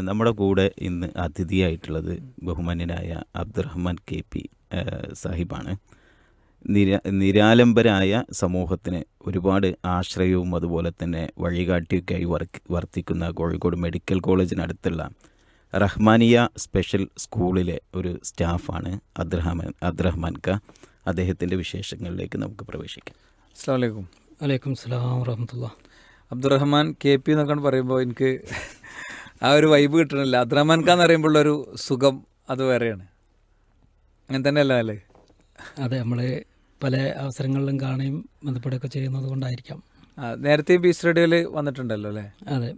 നമ്മുടെ കൂടെ ഇന്ന് അതിഥിയായിട്ടുള്ളത് ബഹുമാന്യനായ അബ്ദുറഹ്മാൻ കെ പി സാഹിബാണ്. നിര നിരാലംബരായ സമൂഹത്തിന് ഒരുപാട് ആശ്രയവും അതുപോലെ തന്നെ വഴികാട്ടിയൊക്കെയായി വർക്ക് വർത്തിക്കുന്ന കോഴിക്കോട് മെഡിക്കൽ കോളേജിനടുത്തുള്ള റഹ്മാനിയ സ്പെഷ്യൽ സ്കൂളിലെ ഒരു സ്റ്റാഫാണ് അബ്ദുറഹ്മാൻ അബ്ദുറഹ്മാൻ ക. അദ്ദേഹത്തിന്റെ വിശേഷങ്ങളിലേക്ക് നമുക്ക് പ്രവേശിക്കാം. അസ്സാം വലൈക്കും വലൈക്കും സ്ലാം വറഹമത്തുള്ള അബ്ദുറഹ്മാൻ കെ പി എന്നൊക്കെ പറയുമ്പോൾ എനിക്ക് ആ ഒരു വൈബ് കിട്ടണില്ല. അബ്ദുറഹ്മാൻ ഖാൻ എന്ന് പറയുമ്പോൾ ഒരു സുഖം അത് വേറെയാണ്. അങ്ങനെ തന്നെയല്ല അല്ലേ? അതെ നമ്മൾ പല അവസരങ്ങളിലും കാണുകയും ബന്ധപ്പെടുകയൊക്കെ ചെയ്യുന്നത് കൊണ്ടായിരിക്കാം. നേരത്തെ പീസ് റേഡിയോയിൽ വന്നിട്ടുണ്ടല്ലോ അല്ലേ? അതെ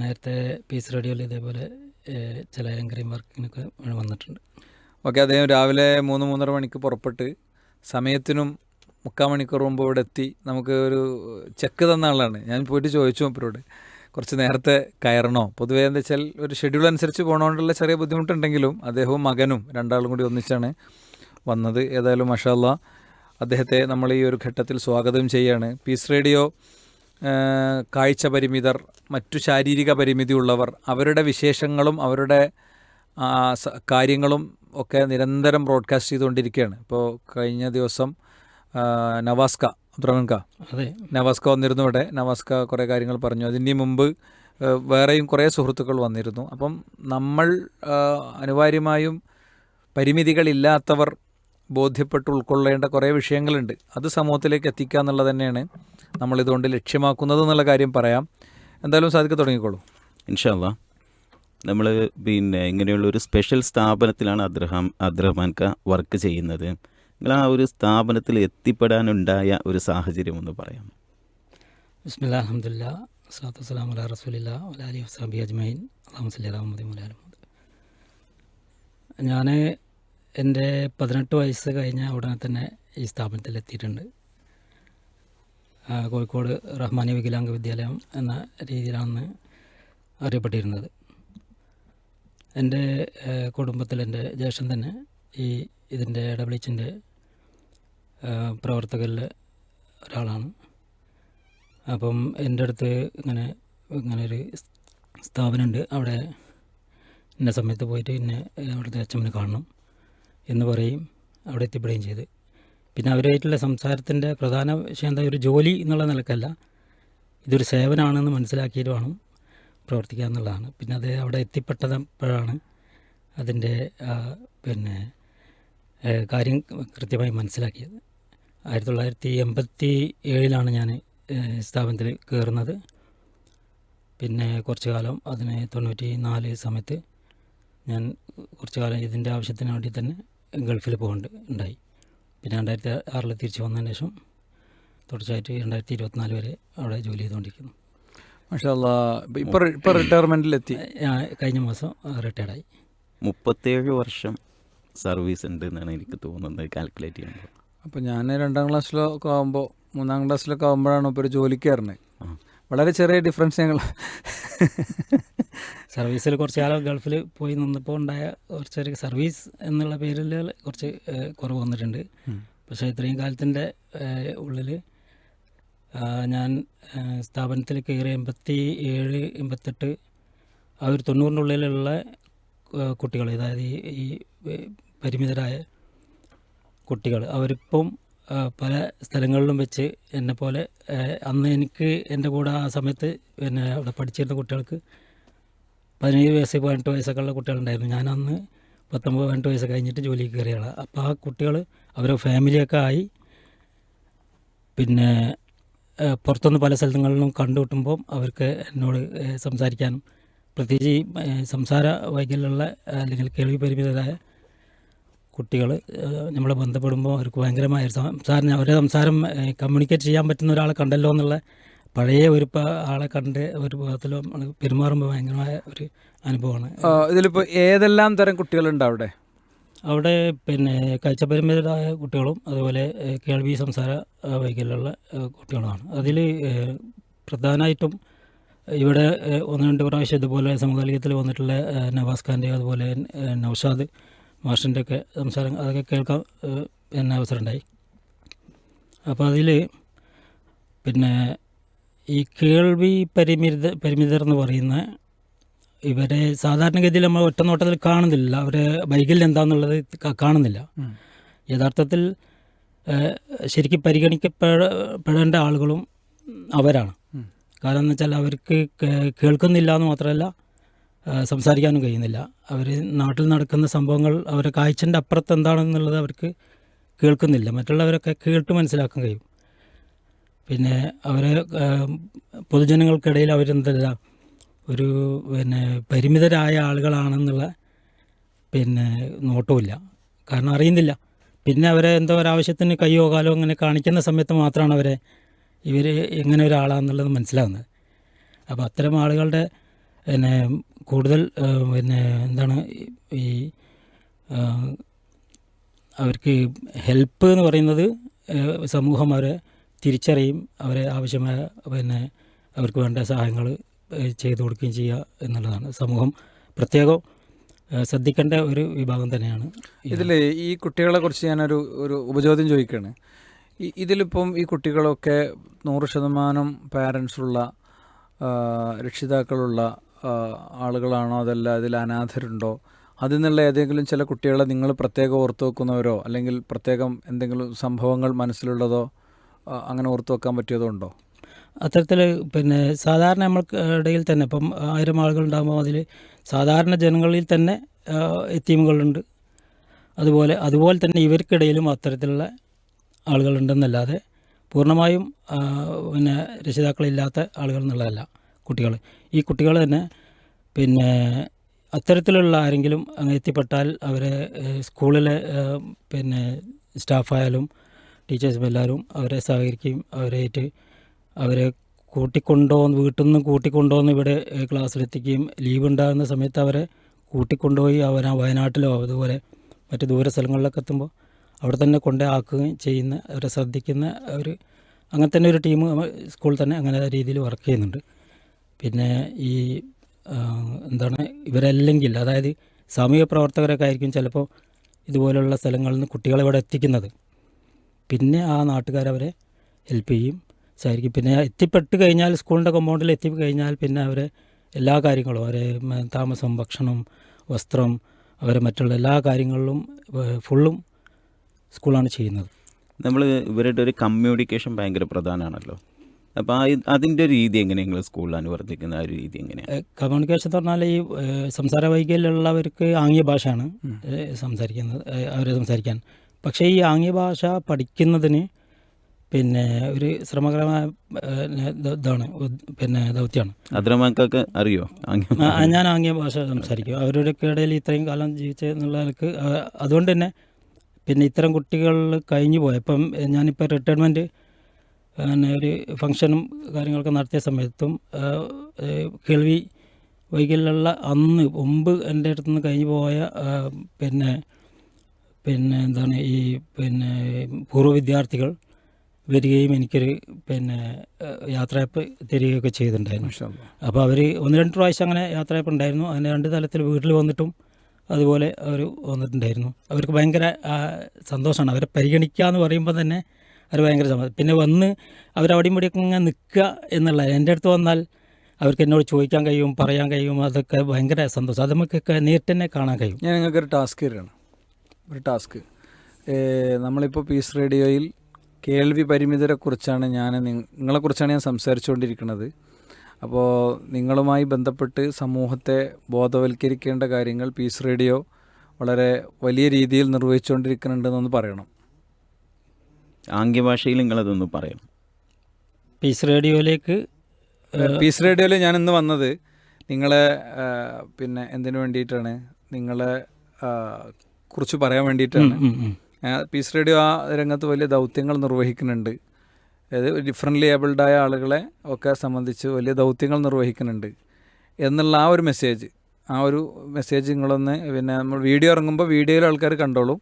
നേരത്തെ പീസ് റേഡിയോയിൽ ഇതേപോലെ ചില ആങ്കറിങ് വർക്കിനൊക്കെ വന്നിട്ടുണ്ട്. ഓക്കെ അദ്ദേഹം രാവിലെ മൂന്ന് മൂന്നര മണിക്ക് പുറപ്പെട്ട് സമയത്തിനും മുക്കാൽ മണിക്കൂർ മുമ്പ് ഇവിടെ എത്തി നമുക്ക് ഒരു ചെക്ക് തന്ന ആളാണ്. ഞാൻ പോയിട്ട് ചോദിച്ചു മൂപ്പരോട് കുറച്ച് നേരത്തെ കയറണോ? പൊതുവേ എന്താ വെച്ചാൽ ഒരു ഷെഡ്യൂൾ അനുസരിച്ച് പോകണോണ്ടുള്ള ചെറിയ ബുദ്ധിമുട്ടുണ്ടെങ്കിലും അദ്ദേഹവും മകനും രണ്ടാളും കൂടി ഒന്നിച്ചാണ് വന്നത്. ഏതായാലും മഷാല്ല അദ്ദേഹത്തെ നമ്മൾ ഈ ഒരു ഘട്ടത്തിൽ സ്വാഗതം ചെയ്യാണ്. പീസ് റേഡിയോ കാഴ്ച പരിമിതർ മറ്റു ശാരീരിക പരിമിതി ഉള്ളവർ അവരുടെ വിശേഷങ്ങളും അവരുടെ കാര്യങ്ങളും ഒക്കെ നിരന്തരം ബ്രോഡ്കാസ്റ്റ് ചെയ്തുകൊണ്ടിരിക്കുകയാണ്. ഇപ്പോൾ കഴിഞ്ഞ ദിവസം നവാസ്ക അബ്ദുറഹ്മാൻക അതെ. നവാസ്ക വന്നിരുന്നു ഇവിടെ. നവാസ്ക കുറേ കാര്യങ്ങൾ പറഞ്ഞു. അതിന് മുമ്പ് വേറെയും കുറേ സുഹൃത്തുക്കൾ വന്നിരുന്നു. അപ്പം നമ്മൾ അനിവാര്യമായും പരിമിതികളില്ലാത്തവർ ബോധ്യപ്പെട്ട് ഉൾക്കൊള്ളേണ്ട കുറേ വിഷയങ്ങളുണ്ട്. അത് സമൂഹത്തിലേക്ക് എത്തിക്കുക എന്നുള്ളത് തന്നെയാണ് നമ്മളിതുകൊണ്ട് ലക്ഷ്യമാക്കുന്നത് എന്നുള്ള കാര്യം പറയാം. എന്തായാലും സാധിക്ക തുടങ്ങിക്കോളൂ. ഇൻഷാല്ല നമ്മൾ പിന്നെ ഇങ്ങനെയുള്ള ഒരു സ്പെഷ്യൽ സ്ഥാപനത്തിലാണ് അദ്രഹാം അബ്ദുറഹ്മാൻ ക വർക്ക് ചെയ്യുന്നത്. നിങ്ങൾ ആ ഒരു സ്ഥാപനത്തിൽ എത്തിപ്പെടാനുണ്ടായ ഒരു സാഹചര്യം ഒന്ന് പറയാം അജ്മൈൻ ഞാൻ എന്റെ പതിനെട്ട് വയസ്സ് കഴിഞ്ഞ ഉടനെ തന്നെ ഈ സ്ഥാപനത്തിൽ എത്തിയിട്ടുണ്ട്. കോഴിക്കോട് റഹ്മാനി വികലാംഗ വിദ്യാലയം എന്ന രീതിയിലാണ് അറിയപ്പെട്ടിരുന്നത്. എന്റെ കുടുംബത്തിൽ എന്റെ ജ്യേഷ്ഠൻ തന്നെ ഈ ഇതിന്റെ ഡബ്ലിച്ചിന്റെ പ്രവർത്തകരിൽ ഒരാളാണ്. അപ്പം എന്റെ അടുത്ത് ഇങ്ങനെ ഇങ്ങനെ ഒരു സ്ഥാപനമുണ്ട്. അവിടെ ഇന്ന സമയത്ത് പോയിട്ട് ഇന്നെ അവിടുത്തെ അച്ഛമ്മനെ കാണണം എന്ന് പറയും. അവിടെ എത്തിപ്പെടുകയും ചെയ്ത്. പിന്നെ അവരുമായിട്ടുള്ള സംസാരത്തിന്റെ പ്രധാന വിഷയം എന്താ? ഒരു ജോലി എന്നുള്ള നിലക്കല്ല. ഇതൊരു സേവനമാണെന്ന് മനസ്സിലാക്കിയിട്ട് വേണം പ്രവർത്തിക്കുക എന്നുള്ളതാണ്. പിന്നെ അത് അവിടെ എത്തിപ്പെട്ടപ്പോഴാണ് അതിന്റെ പിന്നെ കാര്യം കൃത്യമായി മനസ്സിലാക്കിയത്. ആയിരത്തി തൊള്ളായിരത്തി എൺപത്തി ഏഴിലാണ് ഞാൻ സ്ഥാപനത്തിൽ കയറുന്നത്. പിന്നെ കുറച്ച് കാലം അതിന് തൊണ്ണൂറ്റി നാല് സമയത്ത് ഞാൻ കുറച്ച് കാലം ഇതിന്റെ ആവശ്യത്തിന് വേണ്ടി തന്നെ ഗൾഫിൽ പോകേണ്ട ഉണ്ടായി. പിന്നെ രണ്ടായിരത്തി ആറിൽ തിരിച്ചു വന്നതിന് ശേഷം തുടർച്ചയായിട്ട് രണ്ടായിരത്തി ഇരുപത്തിനാല് വരെ അവിടെ ജോലി ചെയ്തുകൊണ്ടിരിക്കുന്നു. ഇപ്പോൾ ഇപ്പം ഇപ്പം റിട്ടയർമെന്റിലെത്തി ഞാൻ കഴിഞ്ഞ മാസം റിട്ടയർഡായി മുപ്പത്തേഴ് വർഷം സർവീസ് ഉണ്ട് എന്നാണ് എനിക്ക് തോന്നുന്നത് കാൽക്കുലേറ്റ് ചെയ്യുമ്പോൾ. അപ്പോൾ ഞാൻ രണ്ടാം ക്ലാസ്സിലൊക്കെ ആകുമ്പോൾ മൂന്നാം ക്ലാസ്സിലൊക്കെ ആകുമ്പോഴാണ് ഇപ്പോൾ ഒരു ജോലിക്ക് കയറുന്നത്. വളരെ ചെറിയ ഡിഫറൻസ് ഞങ്ങൾ. സർവീസിൽ കുറച്ച് കാലം ഗൾഫിൽ പോയി നിന്നപ്പോൾ ഉണ്ടായ കുറച്ചൊരു സർവീസ് എന്നുള്ള പേരിൽ കുറച്ച് കുറവ് വന്നിട്ടുണ്ട്. പക്ഷേ ഇത്രയും കാലത്തിന്റെ ഉള്ളിൽ ഞാൻ സ്ഥാപനത്തിൽ കയറി എൺപത്തി ഏഴ് എൺപത്തെട്ട് ആ ഒരു തൊണ്ണൂറിന്റെ ഉള്ളിലുള്ള കുട്ടികൾ അതായത് ഈ പരിമിതരായ കുട്ടികൾ. അവരിപ്പം പല സ്ഥലങ്ങളിലും വെച്ച് എന്നെ പോലെ അന്ന് എനിക്ക് എന്റെ കൂടെ ആ സമയത്ത് പിന്നെ അവിടെ പഠിച്ചിരുന്ന കുട്ടികൾക്ക് പതിനേഴ് വയസ്സ് പതിനെട്ട് വയസ്സൊക്കെ ഉള്ള കുട്ടികളുണ്ടായിരുന്നു. ഞാൻ അന്ന് പത്തൊമ്പത് പതിനെട്ട് വയസ്സ് കഴിഞ്ഞിട്ട് ജോലിക്ക് കയറിയാണ് അപ്പോൾ ആ കുട്ടികൾ അവരെ ഫാമിലിയൊക്കെ ആയി പിന്നെ പുറത്തുനിന്ന് പല സ്ഥലങ്ങളിലും കണ്ടുമുട്ടുമ്പോൾ അവർക്ക് എന്നോട് സംസാരിക്കാനും പ്രത്യേകിച്ച് ഈ സംസാര വൈകല്യമുള്ള അല്ലെങ്കിൽ കേൾവി പരിമിതരായ കുട്ടികൾ നമ്മൾ ബന്ധപ്പെടുമ്പോൾ അവർക്ക് ഭയങ്കരമായ ഒരു സംസാരം അവരെ സംസാരം കമ്മ്യൂണിക്കേറ്റ് ചെയ്യാൻ പറ്റുന്ന ഒരാളെ കണ്ടല്ലോ എന്നുള്ള പഴയ ഒരു ആളെ കണ്ട് ഒരു വിധത്തിൽ പെരുമാറുമ്പോൾ ഭയങ്കരമായ ഒരു അനുഭവമാണ്. ഇതിലിപ്പോൾ ഏതെല്ലാം തരം കുട്ടികളുണ്ട് അവിടെ? അവിടെ പിന്നെ കാഴ്ചപരിമിതരായ കുട്ടികളും അതുപോലെ കേൾവി സംസാര വൈകല്യമുള്ള കുട്ടികളുമാണ്. അതിൽ പ്രധാനമായിട്ടും ഇവിടെ ഒന്ന് രണ്ട് പ്രാവശ്യം ഇതുപോലെ സമകാലികത്തിൽ വന്നിട്ടുള്ള നവാസ് ഖാന്റെ അതുപോലെ നൗഷാദ് മാഷിന്റെ ഒക്കെ സംസാരം അതൊക്കെ കേൾക്കാൻ എന്നെ അവസരമുണ്ടായി. അപ്പോൾ അതിൽ പിന്നെ ഈ കേൾവി പരിമിത പരിമിതർ എന്ന് പറയുന്ന ഇവരെ സാധാരണഗതിയിൽ നമ്മൾ ഒറ്റ നോട്ടത്തിൽ കാണുന്നില്ല. അവരെ ബൈക്കിൽ എന്താണെന്നുള്ളത് കാണുന്നില്ല. യഥാർത്ഥത്തിൽ ശരിക്കും പരിഗണിക്കപ്പെടേണ്ട ആളുകളും അവരാണ്. കാരണം എന്ന് വെച്ചാൽ അവർക്ക് കേൾക്കുന്നില്ല എന്ന് മാത്രമല്ല സംസാരിക്കാനും കഴിയുന്നില്ല. അവർ നാട്ടിൽ നടക്കുന്ന സംഭവങ്ങൾ അവരെ കാഴ്ചന്റെ അപ്പുറത്ത് എന്താണെന്നുള്ളത് അവർക്ക് കേൾക്കുന്നില്ല. മറ്റുള്ളവരൊക്കെ കേട്ട് മനസ്സിലാക്കാൻ കഴിയും. പിന്നെ അവരെ പൊതുജനങ്ങൾക്കിടയിൽ അവരെന്തല്ല ഒരു പിന്നെ പരിമിതരായ ആളുകളാണെന്നുള്ള പിന്നെ നോട്ടമില്ല കാരണം അറിയുന്നില്ല. പിന്നെ അവരെ എന്തോ ഒരാവശ്യത്തിന് കയ്യോ കാലോ അങ്ങനെ കാണിക്കുന്ന സമയത്ത് മാത്രമാണ് അവരെ ഇവർ എങ്ങനെ ഒരാളാണെന്നുള്ളത് മനസ്സിലാകുന്നത് അപ്പോൾ അത്തരം ആളുകളുടെ പിന്നെ കൂടുതൽ പിന്നെ എന്താണ് ഈ അവർക്ക് ഹെൽപ്പ് എന്ന് പറയുന്നത് സമൂഹം അവരെ തിരിച്ചറിയും അവരെ ആവശ്യമായ പിന്നെ അവർക്ക് വേണ്ട സഹായങ്ങൾ ചെയ്തു കൊടുക്കുകയും ചെയ്യുക എന്നുള്ളതാണ് സമൂഹം പ്രത്യേകം ശ്രദ്ധിക്കേണ്ട ഒരു വിഭാഗം തന്നെയാണ് ഇത്. ഇതിൽ ഈ കുട്ടികളെ കുറിച്ച് ഞാനൊരു ഒരു ഉപചോദ്യം ചോദിക്കുകയാണ് ഇതിലിപ്പം ഈ കുട്ടികളൊക്കെ നൂറ് ശതമാനം പാരൻസുള്ള രക്ഷിതാക്കളുള്ള ആളുകളാണോ? അതല്ല അതിൽ അനാഥരുണ്ടോ? അതിൽ നിന്നുള്ള ഏതെങ്കിലും ചില കുട്ടികളെ നിങ്ങൾ പ്രത്യേകം ഓർത്തു വെക്കുന്നവരോ? അല്ലെങ്കിൽ പ്രത്യേകം എന്തെങ്കിലും സംഭവങ്ങൾ മനസ്സിലുള്ളതോ അങ്ങനെ ഓർത്തു വെക്കാൻ പറ്റിയതോ ഉണ്ടോ? അത്തരത്തിൽ പിന്നെ സാധാരണ നമ്മൾക്ക് ഇടയിൽ തന്നെ ഇപ്പം ആയിരം ആളുകൾ ഉണ്ടാകുമ്പോൾ അതിൽ സാധാരണ ജനങ്ങളിൽ തന്നെ എത്തീമുകളുണ്ട് അതുപോലെ അതുപോലെ തന്നെ ഇവർക്കിടയിലും അത്തരത്തിലുള്ള ആളുകളുണ്ടെന്നല്ലാതെ പൂർണമായും പിന്നെ രക്ഷിതാക്കളില്ലാത്ത ആളുകൾ എന്നുള്ളതല്ല. കുട്ടികൾ ഈ കുട്ടികൾ തന്നെ പിന്നെ അത്തരത്തിലുള്ള ആരെങ്കിലും അങ്ങ് എത്തിപ്പെട്ടാൽ അവരെ സ്കൂളിലെ പിന്നെ സ്റ്റാഫായാലും ടീച്ചേഴ്സും എല്ലാവരും അവരെ സഹകരിക്കുകയും അവരായിട്ട് അവരെ കൂട്ടിക്കൊണ്ടുപോകുന്ന വീട്ടിൽ നിന്ന് കൂട്ടിക്കൊണ്ടുവന്ന് ഇവിടെ ക്ലാസ്സിലെത്തിക്കുകയും ലീവ് ഉണ്ടാകുന്ന സമയത്ത് അവരെ കൂട്ടിക്കൊണ്ടുപോയി അവർ വയനാട്ടിലോ അതുപോലെ മറ്റ് ദൂര സ്ഥലങ്ങളിലൊക്കെ എത്തുമ്പോൾ അവിടെ തന്നെ കൊണ്ടേ ആക്കുകയും ചെയ്യുന്ന അവരെ ശ്രദ്ധിക്കുന്ന ഒരു അങ്ങനെ തന്നെ ഒരു ടീം സ്കൂളിൽ തന്നെ അങ്ങനെ രീതിയിൽ വർക്ക് ചെയ്യുന്നുണ്ട്. പിന്നെ ഈ എന്താണ് ഇവരല്ലെങ്കിൽ അതായത് സാമൂഹ്യ പ്രവർത്തകരൊക്കെ ആയിരിക്കും ചിലപ്പോൾ ഇതുപോലെയുള്ള സ്ഥലങ്ങളിൽ നിന്ന് കുട്ടികളെ ഇവിടെ എത്തിക്കുന്നത്. പിന്നെ ആ നാട്ടുകാരവരെ ഹെൽപ്പ് ചെയ്യും. സഹായിക്കും പിന്നെ എത്തിപ്പെട്ട് കഴിഞ്ഞാൽ സ്കൂളിന്റെ കമ്പൗണ്ടിൽ എത്തി കഴിഞ്ഞാൽ പിന്നെ അവരെ എല്ലാ കാര്യങ്ങളും അവരെ താമസം ഭക്ഷണം വസ്ത്രം അവരെ മറ്റുള്ള എല്ലാ കാര്യങ്ങളിലും ഫുള്ളും സ്കൂളാണ് ചെയ്യുന്നത്. നമ്മൾ ഇവരുടെ ഒരു കമ്മ്യൂണിക്കേഷൻ ഭയങ്കര പ്രധാനമാണല്ലോ. അപ്പോൾ അതിന്റെ രീതി എങ്ങനെ നിങ്ങൾ സ്കൂളിൽ അനുവർത്തിക്കുന്ന ആ ഒരു രീതി എങ്ങനെയാണ് കമ്മ്യൂണിക്കേഷൻ എന്ന് പറഞ്ഞാൽ ഈ സംസാര വൈകല്യമുള്ളവർക്ക് ആംഗ്യ ഭാഷയാണ് സംസാരിക്കുന്നത് അവരെ സംസാരിക്കാൻ. പക്ഷേ ഈ ആംഗ്യ ഭാഷ പഠിക്കുന്നതിന് പിന്നെ ഒരു ശ്രമകരമായ ഇതാണ് പിന്നെ ദൗത്യമാണ്. അറിയോ ഞാൻ ആംഗ്യ ഭാഷ സംസാരിക്കും. അവരുടെ ഇടയിൽ ഇത്രയും കാലം ജീവിച്ച എന്നുള്ളവർക്ക് അതുകൊണ്ട് തന്നെ പിന്നെ ഇത്തരം കുട്ടികൾ കഴിഞ്ഞു പോയ. ഇപ്പം ഞാനിപ്പോൾ റിട്ടയർമെന്റ് പിന്നെ ഒരു ഫംഗ്ഷനും കാര്യങ്ങളൊക്കെ നടത്തിയ സമയത്തും കേൾവി വൈകല്യമുള്ള അന്ന് മുമ്പ് എന്റെ അടുത്ത് നിന്ന് കഴിഞ്ഞു പോയ പിന്നെ പിന്നെ എന്താണ് ഈ പിന്നെ പൂർവ വിദ്യാർത്ഥികൾ വരികയും എനിക്കൊരു പിന്നെ യാത്രയപ്പ് തരികയൊക്കെ ചെയ്തിട്ടുണ്ടായിരുന്നു. അപ്പോൾ അവർ ഒന്ന് രണ്ട് പ്രാവശ്യം അങ്ങനെ യാത്രയപ്പ് ഉണ്ടായിരുന്നു. അതിന് രണ്ട് തലത്തിൽ വീട്ടിൽ വന്നിട്ടും അതുപോലെ അവർ വന്നിട്ടുണ്ടായിരുന്നു. അവർക്ക് ഭയങ്കര സന്തോഷമാണ്. അവരെ പരിഗണിക്കുക എന്ന് പറയുമ്പോൾ തന്നെ അവർ ഭയങ്കര സമ്മതം പിന്നെ വന്ന് അവരവിടെയും ഇവിടെയൊക്കെ ഇങ്ങനെ നിൽക്കുക എന്നുള്ള എന്റെ അടുത്ത് വന്നാൽ അവർക്ക് എന്നോട് ചോദിക്കാൻ കഴിയും പറയാൻ കഴിയും അതൊക്കെ ഭയങ്കര സന്തോഷം. അത് നമുക്കൊക്കെ നേരിട്ട് തന്നെ കാണാൻ കഴിയും. ഞാൻ നിങ്ങൾക്ക് ഒരു ടാസ്ക് തരാണ്. ഒരു ടാസ്ക്. നമ്മളിപ്പോൾ പീസ് റേഡിയോയിൽ കേൾവി പരിമിതരെക്കുറിച്ചാണ് ഞാൻ നിങ്ങളെക്കുറിച്ചാണ് ഞാൻ സംസാരിച്ചുകൊണ്ടിരിക്കുന്നത്. അപ്പോൾ നിങ്ങളുമായി ബന്ധപ്പെട്ട് സമൂഹത്തെ ബോധവൽക്കരിക്കേണ്ട കാര്യങ്ങൾ പീസ് റേഡിയോ വളരെ വലിയ രീതിയിൽ നിർവഹിച്ചുകൊണ്ടിരിക്കുന്നുണ്ടെന്നൊന്ന് പറയണം. ആംഗ്യഭാഷയിൽ നിങ്ങളതൊന്ന് പറയണം. പീസ് റേഡിയോയിലേക്ക് പീസ് റേഡിയോയിൽ ഞാൻ ഇന്ന് വന്നത് നിങ്ങളെ പിന്നെ എന്തിനു വേണ്ടിയിട്ടാണ്? നിങ്ങളെ കുറിച്ച് പറയാൻ വേണ്ടിയിട്ടാണ്. പീസ് റേഡിയോ ആ രംഗത്ത് വലിയ ദൗത്യങ്ങൾ നിർവഹിക്കുന്നുണ്ട്. അതായത് ഡിഫറെന്റ്ലി ഏബിൾഡായ ആളുകളെ ഒക്കെ സംബന്ധിച്ച് വലിയ ദൗത്യങ്ങൾ നിർവഹിക്കുന്നുണ്ട്. എന്നുള്ള ആ ഒരു മെസ്സേജ് ആ ഒരു മെസ്സേജ് നിങ്ങളൊന്ന് പിന്നെ നമ്മൾ വീഡിയോ ഇറങ്ങുമ്പോൾ വീഡിയോയിൽ ആൾക്കാർ കണ്ടോളും.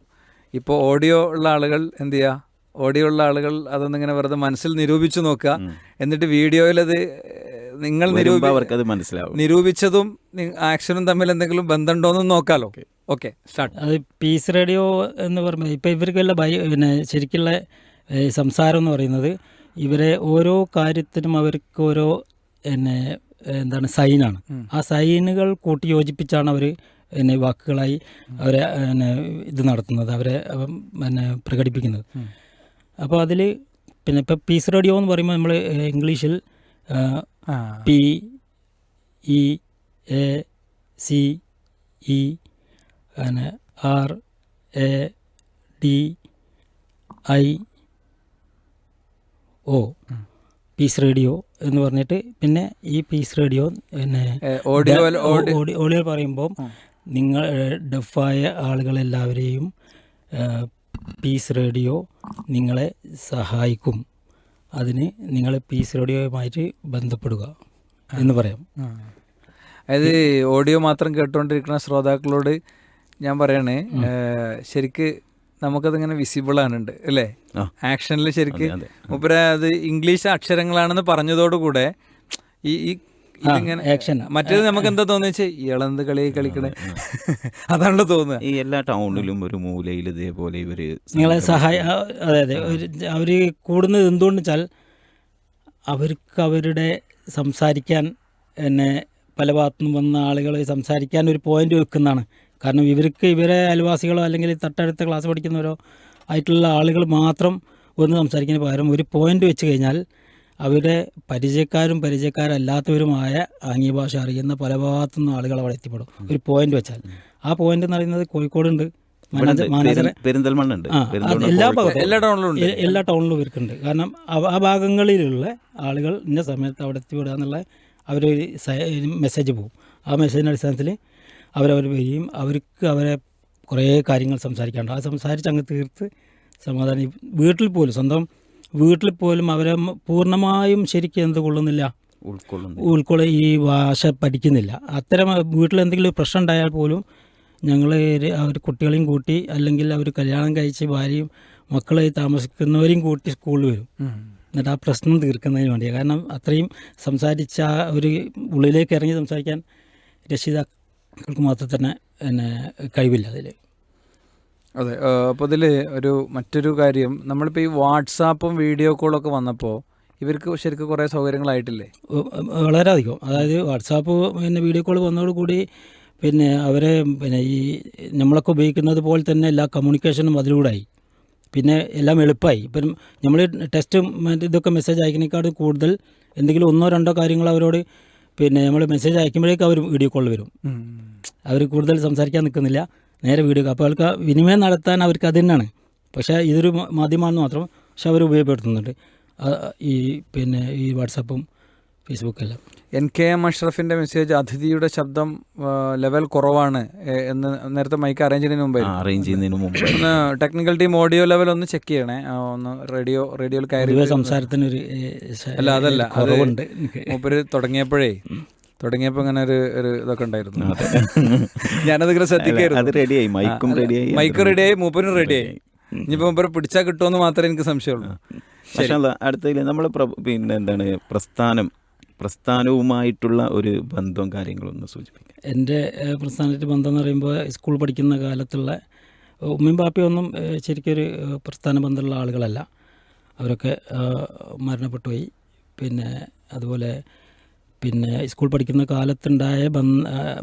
ഇപ്പോൾ ഓഡിയോ ഉള്ള ആളുകൾ എന്ത് ചെയ്യുക ഓഡിയോ ആളുകൾ അതൊന്നിങ്ങനെ വെറുതെ മനസ്സിൽ നിരൂപിച്ചു നോക്കുക. എന്നിട്ട് വീഡിയോയിലത് നിങ്ങൾ നിരൂപി മനസ്സിലാവും. നിരൂപിച്ചതും ആക്ഷനും തമ്മിൽ എന്തെങ്കിലും ബന്ധമുണ്ടോയെന്ന് നോക്കാലോ. ഓക്കെ. സ്റ്റാർട്ട്. അത് പീസ് റേഡിയോ എന്ന് പറയുമ്പോൾ ഇപ്പോൾ വല്ല ഭയ പിന്നെ ശരിക്കുള്ള സംസാരം എന്ന് പറയുന്നത് ഇവരെ ഓരോ കാര്യത്തിനും അവർക്ക് ഓരോ പിന്നെ എന്താണ് സൈനാണ്. ആ സൈനുകൾ കൂട്ടി യോജിപ്പിച്ചാണ് അവർ പിന്നെ വാക്കുകളായി അവരെ പിന്നെ ഇത് നടത്തുന്നത് അവരെ പിന്നെ പ്രകടിപ്പിക്കുന്നത്. അപ്പോൾ അതിൽ പിന്നെ ഇപ്പോൾ പീസ് റേഡിയോ എന്ന് പറയുമ്പോൾ നമ്മൾ ഇംഗ്ലീഷിൽ P E A C E പിന്നെ R A D I O peace radio എന്ന് പറഞ്ഞിട്ട് പിന്നെ ഈ പീസ് റേഡിയോ പിന്നെ ഓഡിയോ ഓഡിയോ പറയുമ്പോൾ നിങ്ങൾ ഡെഫായ ആളുകളെല്ലാവരെയും പീസ് റേഡിയോ നിങ്ങളെ സഹായിക്കും. അതിന് നിങ്ങൾ പീസ് റേഡിയോയുമായിട്ട് ബന്ധപ്പെടുക എന്ന് പറയാം. അതായത് ഓഡിയോ മാത്രം കേട്ടുകൊണ്ടിരിക്കുന്ന ശ്രോതാക്കളോട് ഞാൻ പറയണേ ശരിക്ക് നമുക്കതിങ്ങനെ വിസിബിൾ ആണുണ്ട് അല്ലേ. ആക്ഷനിൽ ശരിക്ക് അതെ. അത് ഇംഗ്ലീഷ് അക്ഷരങ്ങളാണെന്ന് പറഞ്ഞതോടുകൂടെ ഈ ഈ ഇതിങ്ങനെ action. മറ്റേത് നമുക്ക് എന്താ തോന്നുന്നത് ഇളന്ത് കളി കളിക്കണേ? അതാണല്ലോ തോന്നുന്നത് ഈ എല്ലാ ടൗണിലും ഒരു മൂലയിൽ ഇതേപോലെ ഇവർ നിങ്ങളെ സഹായ അതെ അതെ. അവർ കൂടുന്നത് എന്തുകൊണ്ട് വെച്ചാൽ അവർക്ക് അവരുടെ സംസാരിക്കാൻ എന്നെ പല ഭാഗത്തുനിന്നും വന്ന ആളുകൾ സംസാരിക്കാൻ ഒരു പോയിന്റ് വെക്കുന്നതാണ്. കാരണം ഇവർക്ക് ഇവരെ അയൽവാസികളോ അല്ലെങ്കിൽ തട്ടടുത്ത ക്ലാസ് പഠിക്കുന്നവരോ ആയിട്ടുള്ള ആളുകൾ മാത്രം ഒന്ന് സംസാരിക്കുന്നതിന് പകരം ഒരു പോയിന്റ് വെച്ച് കഴിഞ്ഞാൽ അവരുടെ പരിചയക്കാരും പരിചയക്കാരല്ലാത്തവരുമായ ആംഗ്യ ഭാഷ അറിയുന്ന പല ഭാഗത്തു നിന്ന് ആളുകൾ അവിടെ എത്തിപ്പെടും. ഒരു പോയിന്റ് വെച്ചാൽ. ആ പോയിന്റ് എന്ന് പറയുന്നത് കോഴിക്കോടുണ്ട്. എല്ലാ ഭാഗത്തും. എല്ലാ ടൗണിലും ഇവർക്കുണ്ട്. കാരണം ആ ഭാഗങ്ങളിലുള്ള ആളുകൾ ഇന്ന സമയത്ത് അവിടെ എത്തിപ്പെടുക എന്നുള്ള അവരൊരു മെസ്സേജ് പോകും ആ മെസ്സേജിന്റെ അടിസ്ഥാനത്തിൽ അവരവർ വരികയും അവർക്ക് അവരെ കുറേ കാര്യങ്ങൾ സംസാരിക്കാനുണ്ട്. ആ സംസാരിച്ച് അങ്ങ് തീർത്ത് സമാധാനം. വീട്ടിൽ പോലും സ്വന്തം വീട്ടിൽ പോലും അവരെ പൂർണമായും ശരിക്കും എന്ത് കൊള്ളുന്നില്ല. ഉൾക്കൊള്ളുന്നു ഉൾക്കൊള്ള ഈ ഭാഷ പഠിക്കുന്നില്ല. അത്തരം വീട്ടിൽ എന്തെങ്കിലും പ്രശ്നം ഉണ്ടായാൽ പോലും ഞങ്ങൾ അവർ കുട്ടികളെയും കൂട്ടി അല്ലെങ്കിൽ അവർ കല്യാണം കഴിച്ച് ഭാര്യയും മക്കളെ താമസിക്കുന്നവരെയും കൂട്ടി സ്കൂളിൽ വരും. എന്നിട്ട് ആ പ്രശ്നം തീർക്കുന്നതിന് വേണ്ടി കാരണം അത്രയും സംസാരിച്ച ഒരു ഉള്ളിലേക്ക് ഇറങ്ങി സംസാരിക്കാൻ രക്ഷിതാക്കൾക്ക് മാത്രം തന്നെ പിന്നെ കഴിവില്ല അതിൽ അതെ അപ്പോൾ ഇതിൽ ഒരു മറ്റൊരു കാര്യം. നമ്മളിപ്പോൾ ഈ വാട്സാപ്പും വീഡിയോ കോളൊക്കെ വന്നപ്പോൾ ഇവർക്ക് ശരിക്കും കുറേ സൗകര്യങ്ങളായിട്ടില്ലേ? വളരെയധികം. അതായത് വാട്സാപ്പ് പിന്നെ വീഡിയോ കോൾ വന്നതോടുകൂടി പിന്നെ അവരെ പിന്നെ ഈ നമ്മളൊക്കെ ഉപയോഗിക്കുന്നത് പോലെ തന്നെ എല്ലാ കമ്മ്യൂണിക്കേഷനും അതിലൂടെ ആയി പിന്നെ എല്ലാം എളുപ്പമായി. ഇപ്പം നമ്മൾ ടെസ്റ്റ് മറ്റേ ഇതൊക്കെ മെസ്സേജ് അയക്കുന്നതിനേക്കാളും കൂടുതൽ എന്തെങ്കിലും ഒന്നോ രണ്ടോ കാര്യങ്ങൾ അവരോട് പിന്നെ നമ്മൾ മെസ്സേജ് അയക്കുമ്പോഴേക്കും അവർ വീഡിയോ കോൾ വരും. അവർ കൂടുതൽ സംസാരിക്കാൻ നിൽക്കുന്നില്ല നേരെ വീഡിയോ അപ്പോൾ അവർക്ക് വിനിമയം നടത്താൻ അവർക്ക് അത് തന്നെയാണ്. പക്ഷേ ഇതൊരു മാധ്യമമാണെന്ന് മാത്രം പക്ഷെ അവർ ഉപയോഗപ്പെടുത്തുന്നുണ്ട്. ആ, ഈ പിന്നെ ഈ വാട്സപ്പും ഫേസ്ബുക്കും എല്ലാം. എൻ കെ എം അഷ്റഫിന്റെ മെസ്സേജ് അതിഥിയുടെ ശബ്ദം ലെവൽ കുറവാണ് എന്ന് നേരത്തെ മൈക്ക് അറേഞ്ച് ചെയ്യുന്നതിന് മുമ്പ്. അറേഞ്ച് ചെയ്യുന്നതിന് മുമ്പ്. ഒന്ന് ടെക്നിക്കൽ ടീം ഓഡിയോ ലെവൽ ഒന്ന് ചെക്ക് ചെയ്യണേ. ഒന്ന് റേഡിയോ റേഡിയോയിൽ കയറി സംസാരത്തിനൊരു അല്ല, അതല്ല. അത് കുറവുണ്ട്. എനിക്ക്. മൂപ്പര് തുടങ്ങിയപ്പോഴേ തുടങ്ങിയപ്പോൾ അങ്ങനെ ഒരു ഒരു ഇതൊക്കെ ഉണ്ടായിരുന്നു. ഞാനതിങ്ങനെ ശ്രദ്ധിക്കായിരുന്നു. അത് റെഡിയായി മൈക്കും റെഡിയായി മൈക്ക് റെഡിയായി മൂപ്പനും റെഡിയായി ഇനിയിപ്പോ മൂപ്പര് പിടിച്ചാൽ കിട്ടുമെന്ന് മാത്രമേ എനിക്ക് സംശയമുള്ളൂ. പക്ഷേ അടുത്തതിൽ നമ്മൾ പിന്നെ എന്താണ് പ്രസ്ഥാനം പ്രസ്ഥാനവുമായിട്ടുള്ള ഒരു ബന്ധവും കാര്യങ്ങളും ഒന്ന് സൂചിപ്പിക്കാം. എന്റെ പ്രസ്ഥാനത്തിന്റെ ബന്ധം എന്ന് പറയുമ്പോൾ സ്കൂൾ പഠിക്കുന്ന കാലത്തുള്ള ഉമ്മയും ബാപ്പയും ഒന്നും ഏഹ്, ശരിക്കൊരു പ്രസ്ഥാന ബന്ധമുള്ള ആളുകളല്ല. അവരൊക്കെ മരണപ്പെട്ടുപോയി പിന്നെ അതുപോലെ പിന്നെ സ്കൂൾ പഠിക്കുന്ന കാലത്തുണ്ടായ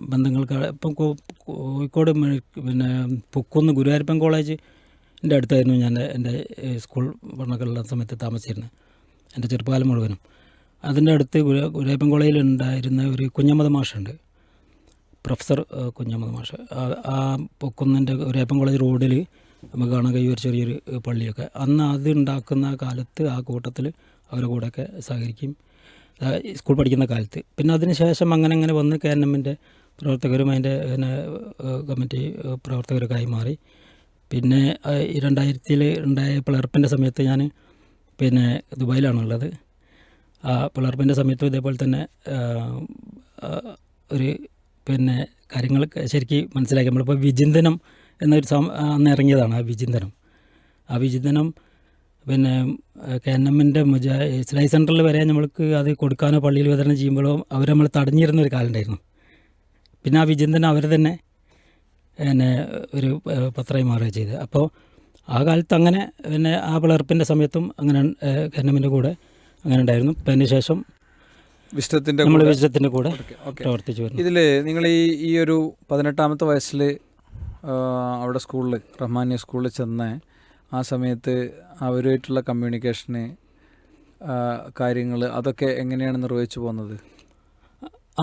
ബന്ധങ്ങൾക്ക് ഇപ്പം കോഴിക്കോട് പിന്നെ പൊക്കുന്ന് ഗുരുവായൂരപ്പൻ കോളേജിന്റെ അടുത്തായിരുന്നു ഞാൻ എന്റെ സ്കൂൾ പഠനങ്ങളുള്ള സമയത്ത് താമസിച്ചിരുന്നത് എന്റെ ചെറുപ്പകാലം മുഴുവനും. അതിന്റെ അടുത്ത് ഗുരു ഗുരുവായൂരപ്പൻ കോളേജിൽ ഉണ്ടായിരുന്ന ഒരു കുഞ്ഞമ്മദ് മാഷുണ്ട്. പ്രൊഫസർ കുഞ്ഞമ്മദ് മാഷ്. ആ- പൊക്കുന്നിന്റെ ഒരേപ്പം കോളേജ് റോഡിൽ നമുക്ക് കാണാൻ കഴിയും ഒരു ചെറിയൊരു പള്ളിയൊക്കെ. അന്ന് അത് ഉണ്ടാക്കുന്ന കാലത്ത് ആ കൂട്ടത്തിൽ അവരുടെ കൂടെയൊക്കെ സഹകരിക്കും. സ്കൂൾ പഠിക്കുന്ന കാലത്ത്. പിന്നെ അതിന് ശേഷം അങ്ങനെ അങ്ങനെ വന്ന് കെ എൻ എമ്മിന്റെ പ്രവർത്തകരും അതിന്റെ പിന്നെ കമ്മിറ്റി പ്രവർത്തകരൊക്കെ മാറി. പിന്നെ ഈ രണ്ടായിരത്തിൽ ഉണ്ടായ പിളർപ്പിന്റെ സമയത്ത് ഞാൻ പിന്നെ ദുബായിലാണുള്ളത്. ആ പിളർപ്പിന്റെ സമയത്തും ഇതേപോലെ തന്നെ ഒരു പിന്നെ കാര്യങ്ങൾ ശരിക്ക് മനസ്സിലാക്കി. നമ്മളിപ്പോൾ വിചിന്തനം എന്നൊരു സം അന്ന് ഇറങ്ങിയതാണ് ആ വിചിന്തനം. ആ വിചിന്തനം പിന്നെ കെ എൻ എമ്മിന്റെ മുജാ ഇസ്ലായി സെന്ററിൽ വരെ നമ്മൾക്ക് അത് കൊടുക്കാനോ പള്ളിയിൽ വിതരണം ചെയ്യുമ്പോഴോ അവർ നമ്മൾ തടഞ്ഞിരുന്ന ഒരു കാലം ഉണ്ടായിരുന്നു പിന്നെ ആ വിചിന്തനം അവർ തന്നെ പിന്നെ ഒരു പത്രമായി മാറുക ചെയ്തത്. അപ്പോൾ ആ കാലത്ത് അങ്ങനെ പിന്നെ ആ പിളർപ്പിന്റെ സമയത്തും അങ്ങനെ കെ എൻ എമ്മിന്റെ കൂടെ അങ്ങനെ ഉണ്ടായിരുന്നു. അതിന് ശേഷം വിശ്വത്തിന്റെ നമ്മൾ വിശ്വത്തിന്റെ കൂടെ പ്രവർത്തിച്ചു വരുന്നു. ഇതിൽ നിങ്ങൾ ഈ ഈ ഒരു പതിനെട്ടാമത്തെ വയസ്സിൽ അവിടെ സ്കൂളിൽ റഹ്മാനിയ സ്കൂളിൽ ചെന്ന് ആ സമയത്ത് അവരുമായിട്ടുള്ള കമ്മ്യൂണിക്കേഷന് കാര്യങ്ങൾ അതൊക്കെ എങ്ങനെയാണ് നിർവഹിച്ചു പോകുന്നത്?